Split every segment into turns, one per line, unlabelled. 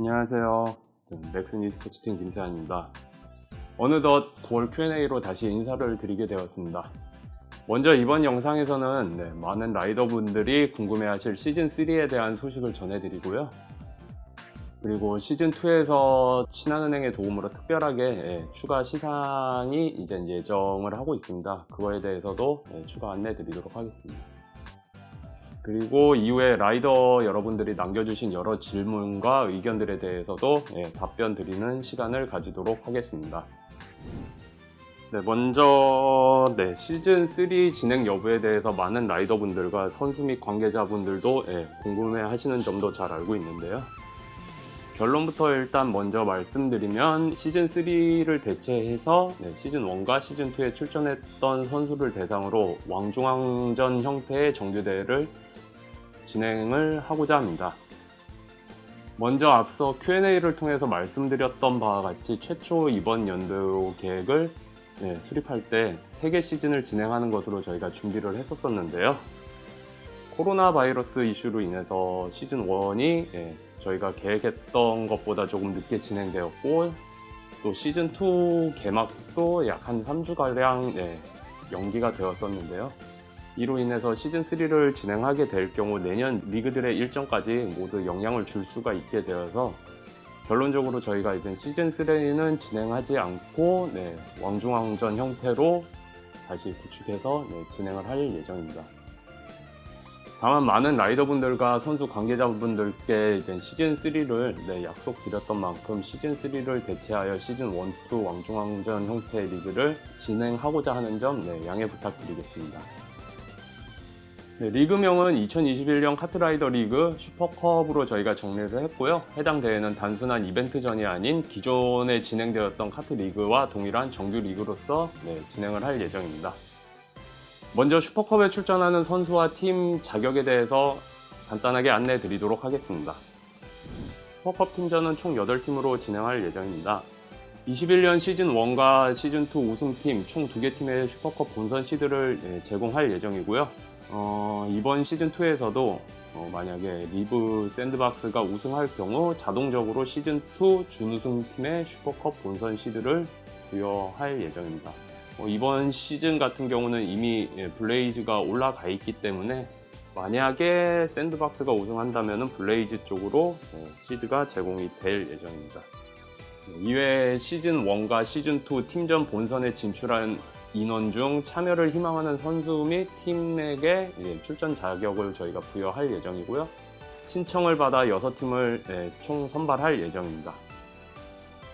안녕하세요. 맥슨 e스포츠 팀 김세환입니다. 어느덧 9월 Q&A로 다시 인사를 드리게 되었습니다. 먼저 이번 영상에서는 네, 많은 라이더분들이 궁금해하실 시즌3에 대한 소식을 전해드리고요. 그리고 시즌2에서 신한은행의 도움으로 특별하게 예, 추가 시상이 이제 예정을 하고 있습니다. 그거에 대해서도 예, 추가 안내 드리도록 하겠습니다. 그리고 이후에 라이더 여러분들이 남겨주신 여러 질문과 의견들에 대해서도 예, 답변 드리는 시간을 가지도록 하겠습니다. 네, 먼저 네, 시즌 3 진행 여부에 대해서 많은 라이더분들과 선수 및 관계자분들도 예, 궁금해하시는 점도 잘 알고 있는데요. 결론부터 일단 먼저 말씀드리면 시즌 3를 대체해서 네, 시즌 1과 시즌 2에 출전했던 선수를 대상으로 왕중왕전 형태의 정규 대회를 진행을 하고자 합니다. 먼저 앞서 Q&A를 통해서 말씀드렸던 바와 같이 최초 이번 연도 계획을 네, 수립할 때 3개 시즌을 진행하는 것으로 저희가 준비를 했었었는데요. 코로나 바이러스 이슈로 인해서 시즌 1이 예, 저희가 계획했던 것보다 조금 늦게 진행되었고 또 시즌 2 개막도 약 한 3주가량 예, 연기가 되었었는데요. 이로 인해서 시즌 3를 진행하게 될 경우 내년 리그들의 일정까지 모두 영향을 줄 수가 있게 되어서 결론적으로 저희가 이제 시즌 3는 진행하지 않고 네, 왕중왕전 형태로 다시 구축해서 네, 진행을 할 예정입니다. 다만 많은 라이더분들과 선수 관계자분들께 이제 시즌 3를 네, 약속드렸던 만큼 시즌 3를 대체하여 시즌 1, 2 왕중왕전 형태의 리그를 진행하고자 하는 점 네, 양해 부탁드리겠습니다. 네, 리그명은 2021년 카트라이더 리그 슈퍼컵으로 저희가 정리를 했고요. 해당 대회는 단순한 이벤트전이 아닌 기존에 진행되었던 카트 리그와 동일한 정규 리그로서 네, 진행을 할 예정입니다. 먼저 슈퍼컵에 출전하는 선수와 팀 자격에 대해서 간단하게 안내 드리도록 하겠습니다. 슈퍼컵 팀전은 총 8팀으로 진행할 예정입니다. 21년 시즌 1과 시즌 2 우승팀 총 2개 팀의 슈퍼컵 본선 시드를 예, 제공할 예정이고요. 어, 이번 시즌 2에서도 만약에 리브 샌드박스가 우승할 경우 자동적으로 시즌 2 준우승팀의 슈퍼컵 본선 시드를 부여할 예정입니다. 어, 이번 시즌 같은 경우는 이미 예, 블레이즈가 올라가 있기 때문에 만약에 샌드박스가 우승한다면 블레이즈 쪽으로 예, 시드가 제공이 될 예정입니다. 이외에 시즌 1과 시즌 2 팀전 본선에 진출한 인원 중 참여를 희망하는 선수 및 팀에게 예, 출전 자격을 저희가 부여할 예정이고요. 신청을 받아 6팀을 예, 총 선발할 예정입니다.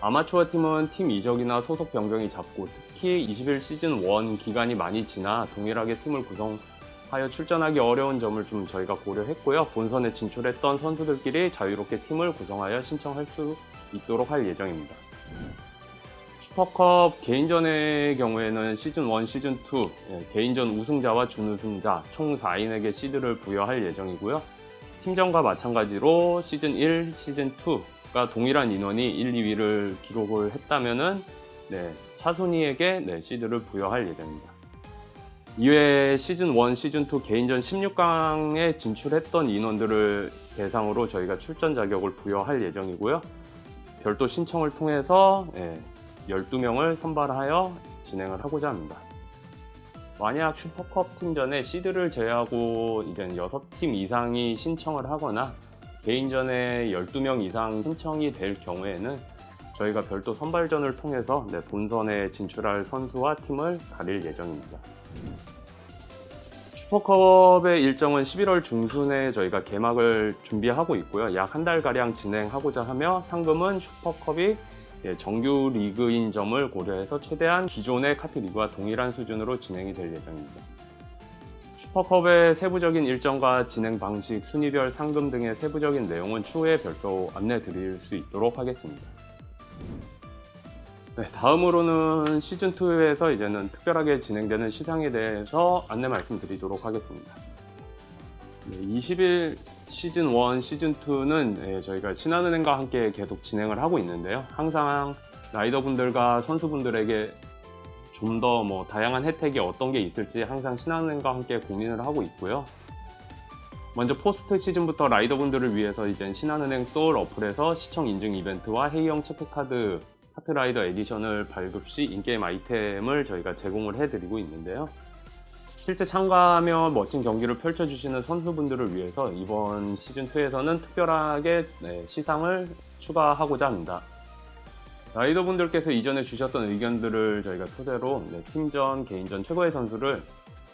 아마추어 팀은 팀 이적이나 소속 변경이 잦고 특히 21 시즌 1 기간이 많이 지나 동일하게 팀을 구성하여 출전하기 어려운 점을 좀 저희가 고려했고요. 본선에 진출했던 선수들끼리 자유롭게 팀을 구성하여 신청할 수 있도록 할 예정입니다. 슈퍼컵 개인전의 경우에는 시즌 1, 시즌 2 예, 개인전 우승자와 준우승자 총 4인에게 시드를 부여할 예정이고요. 팀전과 마찬가지로 시즌 1, 시즌 2가 동일한 인원이 1, 2위를 기록을 했다면은 네, 차순위에게 네, 시드를 부여할 예정입니다. 이외에 시즌 1, 시즌 2 개인전 16강에 진출했던 인원들을 대상으로 저희가 출전 자격을 부여할 예정이고요. 별도 신청을 통해서 예, 12명을 선발하여 진행을 하고자 합니다. 만약 슈퍼컵 팀전에 시드를 제외하고 이제 6팀 이상이 신청을 하거나 개인전에 12명 이상 신청이 될 경우에는 저희가 별도 선발전을 통해서 네, 본선에 진출할 선수와 팀을 가릴 예정입니다. 슈퍼컵의 일정은 11월 중순에 저희가 개막을 준비하고 있고요. 약 한 달가량 진행하고자 하며 상금은 슈퍼컵이 예, 정규 리그인 점을 고려해서 최대한 기존의 카트 리그와 동일한 수준으로 진행이 될 예정입니다. 슈퍼컵의 세부적인 일정과 진행 방식, 순위별 상금 등의 세부적인 내용은 추후에 별도 안내 드릴 수 있도록 하겠습니다. 네, 다음으로는 시즌2에서 이제는 특별하게 진행되는 시상에 대해서 안내 말씀드리도록 하겠습니다. 네, 20일 시즌 1, 시즌 2는 저희가 신한은행과 함께 계속 진행을 하고 있는데요. 항상 라이더분들과 선수분들에게 좀 더 뭐 다양한 혜택이 어떤 게 있을지 항상 신한은행과 함께 고민을 하고 있고요. 먼저 포스트 시즌부터 라이더분들을 위해서 이제 신한은행 소울 어플에서 시청 인증 이벤트와 회의형 체크카드 파트라이더 에디션을 발급 시 인게임 아이템을 저희가 제공을 해드리고 있는데요. 실제 참가하며 멋진 경기를 펼쳐주시는 선수분들을 위해서 이번 시즌2에서는 특별하게 네, 시상을 추가하고자 합니다. 라이더분들께서 이전에 주셨던 의견들을 저희가 토대로 네, 팀전, 개인전 최고의 선수를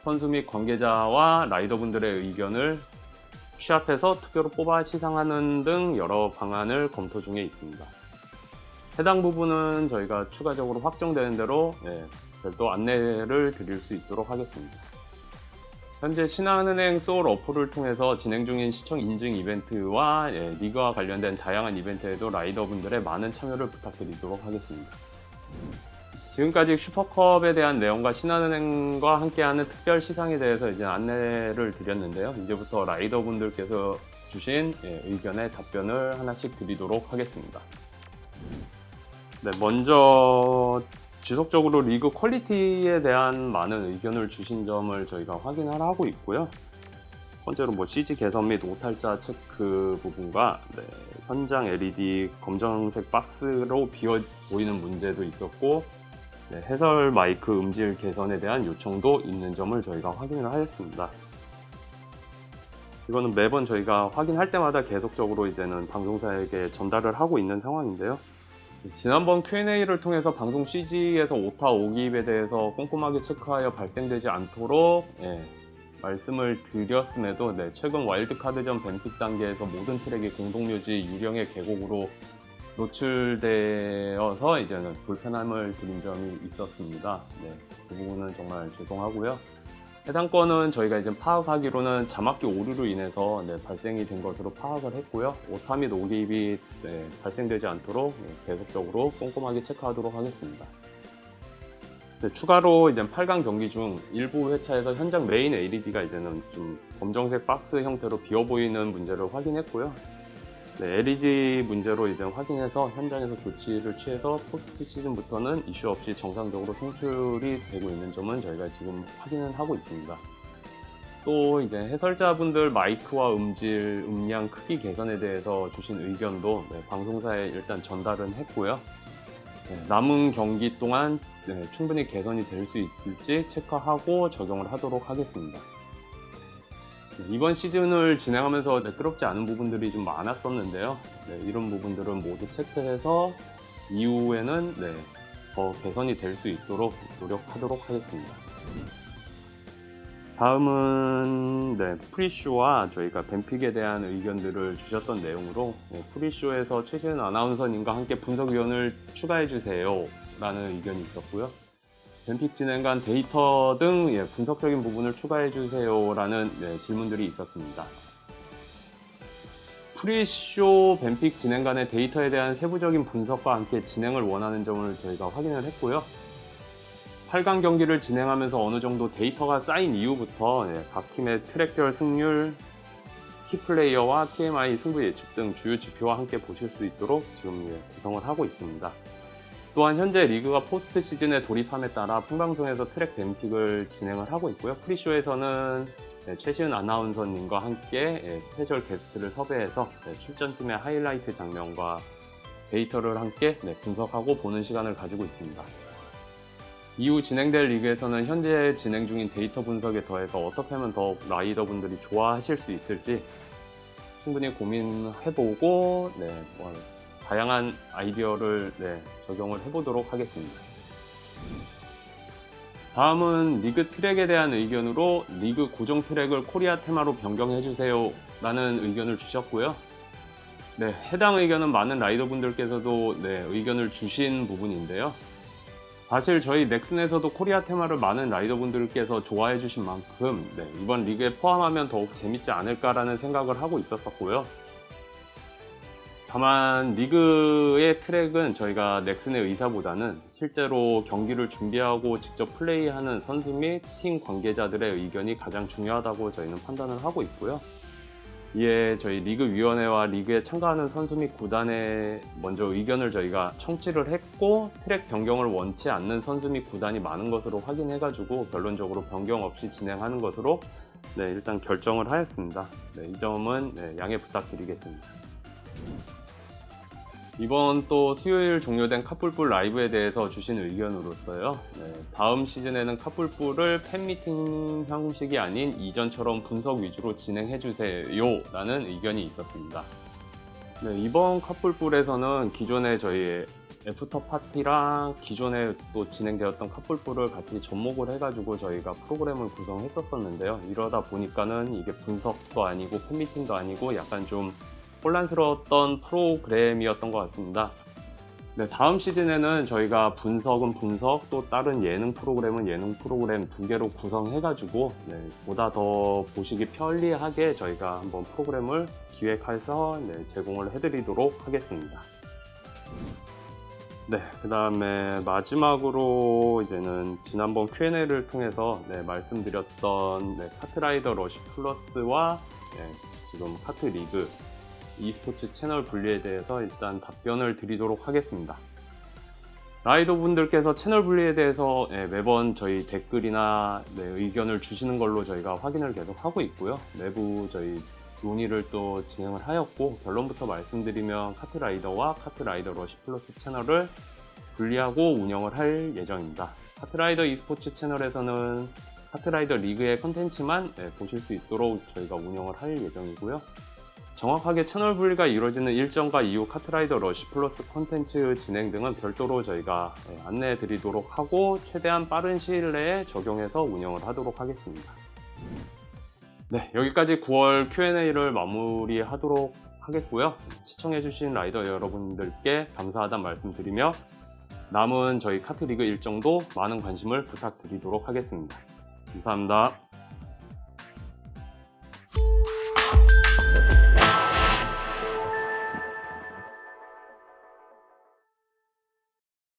선수 및 관계자와 라이더분들의 의견을 취합해서 투표로 뽑아 시상하는 등 여러 방안을 검토 중에 있습니다. 해당 부분은 저희가 추가적으로 확정되는 대로 네, 별도 안내를 드릴 수 있도록 하겠습니다. 현재 신한은행 소울 어플을 통해서 진행 중인 시청 인증 이벤트와 예, 리그와 관련된 다양한 이벤트에도 라이더분들의 많은 참여를 부탁드리도록 하겠습니다. 지금까지 슈퍼컵에 대한 내용과 신한은행과 함께하는 특별 시상에 대해서 이제 안내를 드렸는데요. 이제부터 라이더분들께서 주신 예, 의견에 답변을 하나씩 드리도록 하겠습니다. 네, 먼저 지속적으로 리그 퀄리티에 대한 많은 의견을 주신 점을 저희가 확인을 하고 있고요. 번째로 뭐 CG 개선 및 오탈자 체크 부분과 네, 현장 LED 검정색 박스로 비어 보이는 문제도 있었고 네, 해설 마이크 음질 개선에 대한 요청도 있는 점을 저희가 확인을 하였습니다. 이거는 매번 저희가 확인할 때마다 계속적으로 이제는 방송사에게 전달을 하고 있는 상황인데요. 지난번 Q&A를 통해서 방송 CG에서 오타 오기입에 대해서 꼼꼼하게 체크하여 발생되지 않도록 예, 말씀을 드렸음에도 네, 최근 와일드카드전 벤픽 단계에서 모든 트랙이 공동묘지 유령의 계곡으로 노출되어서 이제는 불편함을 드린 점이 있었습니다. 네, 그 부분은 정말 죄송하고요. 해당 건은 저희가 이제 파악하기로는 자막기 오류로 인해서 네, 발생이 된 것으로 파악을 했고요. 오타 및 오기입이 네, 발생되지 않도록 네, 계속적으로 꼼꼼하게 체크하도록 하겠습니다. 네, 추가로 이제 8강 경기 중 일부 회차에서 현장 메인 LED가 이제는 좀 검정색 박스 형태로 비어 보이는 문제를 확인했고요. 네, LED 문제로 이제 확인해서 현장에서 조치를 취해서 포스트 시즌부터는 이슈 없이 정상적으로 송출이 되고 있는 점은 저희가 지금 확인을 하고 있습니다. 또 이제 해설자분들 마이크와 음질, 음량 크기 개선에 대해서 주신 의견도 네, 방송사에 일단 전달은 했고요. 네, 남은 경기 동안 네, 충분히 개선이 될 수 있을지 체크하고 적용을 하도록 하겠습니다. 네, 이번 시즌을 진행하면서 매끄럽지 않은 부분들이 좀 많았었는데요. 네, 이런 부분들은 모두 체크해서 이후에는 네, 더 개선이 될 수 있도록 노력하도록 하겠습니다. 다음은 네, 프리쇼와 저희가 뱀픽에 대한 의견들을 주셨던 내용으로 네, 프리쇼에서 최신 아나운서님과 함께 분석위원을 추가해 주세요 라는 의견이 있었고요. 뱀픽 진행관 데이터 등 예, 분석적인 부분을 추가해 주세요라는 네, 질문들이 있었습니다. 프리쇼 뱀픽 진행관의 데이터에 대한 세부적인 분석과 함께 진행을 원하는 점을 저희가 확인을 했고요. 8강 경기를 진행하면서 어느 정도 데이터가 쌓인 이후부터 예, 각 팀의 트랙별 승률, 키플레이어와 TMI 승부 예측 등 주요 지표와 함께 보실 수 있도록 지금 예, 구성을 하고 있습니다. 또한 현재 리그가 포스트 시즌에 돌입함에 따라 풍방송에서 트랙 뱀픽을 진행을 하고 있고요. 프리쇼에서는 네, 최시은 아나운서님과 함께 예, 스페셜 게스트를 섭외해서 네, 출전팀의 하이라이트 장면과 데이터를 함께 네, 분석하고 보는 시간을 가지고 있습니다. 이후 진행될 리그에서는 현재 진행 중인 데이터 분석에 더해서 어떻게 하면 더 라이더분들이 좋아하실 수 있을지 충분히 고민해보고 네, 뭐 다양한 아이디어를 네, 적용을 해보도록 하겠습니다. 다음은 리그 트랙에 대한 의견으로 리그 고정 트랙을 코리아 테마로 변경해주세요 라는 의견을 주셨고요. 네, 해당 의견은 많은 라이더분들께서도 네, 의견을 주신 부분인데요. 사실 저희 넥슨에서도 코리아 테마를 많은 라이더분들께서 좋아해 주신 만큼 네, 이번 리그에 포함하면 더욱 재밌지 않을까라는 생각을 하고 있었었고요. 다만 리그의 트랙은 저희가 넥슨의 의사보다는 실제로 경기를 준비하고 직접 플레이하는 선수 및 팀 관계자들의 의견이 가장 중요하다고 저희는 판단을 하고 있고요. 이에 저희 리그 위원회와 리그에 참가하는 선수 및 구단에 먼저 의견을 저희가 청취를 했고 트랙 변경을 원치 않는 선수 및 구단이 많은 것으로 확인해가지고 결론적으로 변경 없이 진행하는 것으로 네, 일단 결정을 하였습니다. 네, 이 점은 네, 양해 부탁드리겠습니다. 이번 또 수요일 종료된 카풀뿔 라이브에 대해서 주신 의견으로서요. 네, 다음 시즌에는 카풀뿔을 팬미팅 형식이 아닌 이전처럼 분석 위주로 진행해 주세요. 라는 의견이 있었습니다. 네, 이번 카풀뿔에서는 기존에 저희 애프터 파티랑 기존에 또 진행되었던 카풀뿔을 같이 접목을 해가지고 저희가 프로그램을 구성했었었는데요. 이러다 보니까는 이게 분석도 아니고 팬미팅도 아니고 약간 좀 혼란스러웠던 프로그램이었던 것 같습니다. 네, 다음 시즌에는 저희가 분석은 분석 또 다른 예능 프로그램은 예능 프로그램 두 개로 구성해가지고 네, 보다 더 보시기 편리하게 저희가 한번 프로그램을 기획해서 네, 제공을 해드리도록 하겠습니다. 네, 그 다음에 마지막으로 이제는 지난번 Q&A를 통해서 네, 말씀드렸던 네, 카트라이더 러시 플러스와 네, 지금 카트 리그 e스포츠 채널 분리에 대해서 일단 답변을 드리도록 하겠습니다. 라이더 분들께서 채널 분리에 대해서 예, 매번 저희 댓글이나 네, 의견을 주시는 걸로 저희가 확인을 계속 하고 있고요. 내부 저희 논의를 또 진행을 하였고 결론부터 말씀드리면 카트라이더와 카트라이더 러시 플러스 채널을 분리하고 운영을 할 예정입니다. 카트라이더 e스포츠 채널에서는 카트라이더 리그의 컨텐츠만 예, 보실 수 있도록 저희가 운영을 할 예정이고요. 정확하게 채널 분리가 이루어지는 일정과 이후 카트라이더 러시 플러스 콘텐츠 진행 등은 별도로 저희가 예, 안내해 드리도록 하고 최대한 빠른 시일 내에 적용해서 운영을 하도록 하겠습니다. 네, 여기까지 9월 Q&A를 마무리하도록 하겠고요. 시청해주신 라이더 여러분들께 감사하다는 말씀드리며 남은 저희 카트리그 일정도 많은 관심을 부탁드리도록 하겠습니다. 감사합니다.